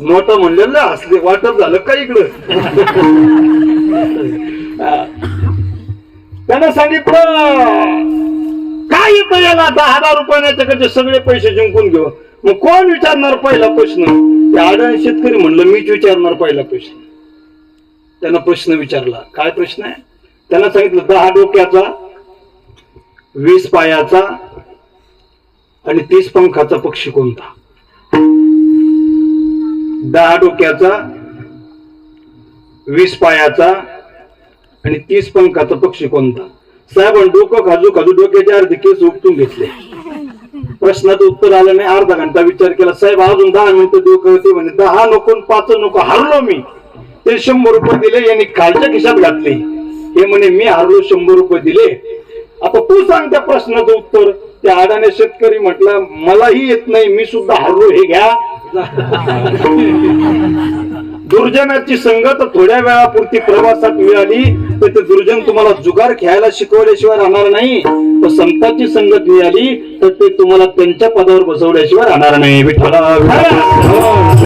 मोठं म्हणलेलं ना असले वाटप झालं का इकडं? त्यानं सांगितलं काय येतं याला दहा हजार रुपयाच्याकडचे सगळे पैसे जिंकून घेऊ. मग कोण विचारणार पहिला प्रश्न? त्या शेतकरी म्हणलं मीच विचारणार पहिला प्रश्न. त्यानं प्रश्न विचारला. काय प्रश्न आहे? त्यानं सांगितलं दहा डोक्याचा वीस पायाचा आणि तीस पंखाचा पक्षी कोणता? दहा डोक्याचा वीस पायाचा आणि तीस पंखाचा पक्षी कोणता? साहेब डोकं खाजू खाजू डोक्याचे अर्धे केस उपटून घेतले. प्रश्नाचं उत्तर आलं नाही अर्धा घंटा विचार केला. साहेब अजून दहा मिनिटं डोकं होते म्हणे. दहा नको आणि पाच नको हरलो मी. ते शंभर रुपये दिले यांनी खालच्या खिशात घातले. हे म्हणे मी हरलो शंभर रुपये दिले. आता तू सांग त्या प्रश्नाचं उत्तर. त्या आडाने शेतकरी म्हटलं मलाही येत नाही मी सुद्धा हरलो हे घ्या दुर्जनाची संगत थोड्या वेळापुरती प्रवासात मिळाली तर ते दुर्जन तुम्हाला जुगार खेळायला शिकवल्याशिवाय राहणार नाही तर संतांची संगत मिळाली तर ते तुम्हाला त्यांच्या पदावर बसवल्याशिवाय राहणार नाही विठ्ठला.